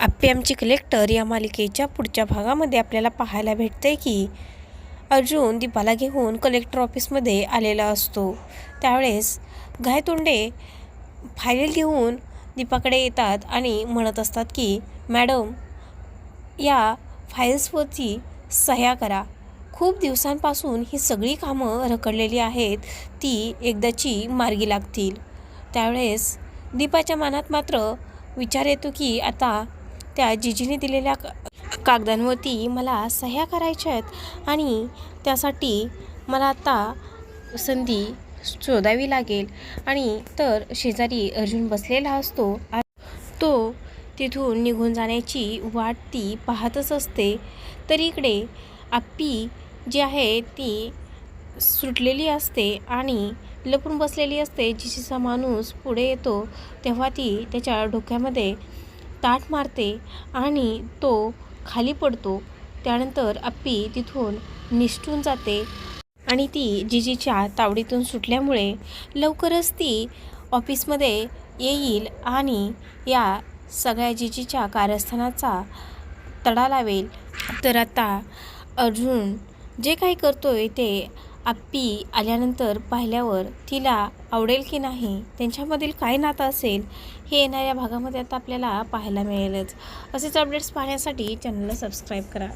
आप्पी आमची कलेक्टर या मालिकेच्या पुढच्या भागामध्ये आपल्याला पाहायला भेटते की अर्जुन दीपाला घेऊन कलेक्टर ऑफिसमध्ये आलेला असतो. त्यावेळेस गायतोंडे फाईल घेऊन दीपाकडे येतात आणि म्हणत असतात की मॅडम या फाईल्सवरती सह्या करा. खूप दिवसांपासून ही सगळी कामं रखडलेली आहेत ती एकदाची मार्गी लागतील. त्यावेळेस दीपाच्या मनात मात्र विचार येतो की आता त्या जिजीने दिलेल्या कागदांवरती मला सह्या करायच्या आहेत आणि त्यासाठी मला आता संधी शोधावी लागेल. आणि तर शेजारी अर्जुन बसलेला असतो तो तिथून निघून जाण्याची वाट ती पाहतच असते. तर इकडे आप्पी जी आहे ती सुटलेली असते आणि लपून बसलेली असते. जिजीचा माणूस पुढे येतो तेव्हा ती त्याच्या डोक्यामध्ये ताट मारते आणि तो खाली पडतो. त्यानंतर आप्पी तिथून निसटून जाते आणि ती जिजीच्या तावडीतून सुटल्यामुळे लवकरच ती ऑफिसमध्ये येईल आणि या सगळ्या जिजीच्या कारस्थानाचा तडा लावेल. तर आता अर्जुन जे काही करतोय ते आप्पी आल्यानंतर पाहिल्यावर तिला आवडेल की नाही त्यांच्यामधील काय नातं असेल हे येणाऱ्या भागामध्ये आता आपल्याला पाहायला मिळेलच. असेच अपडेट्स पाहण्यासाठी चॅनलला सबस्क्राईब करा.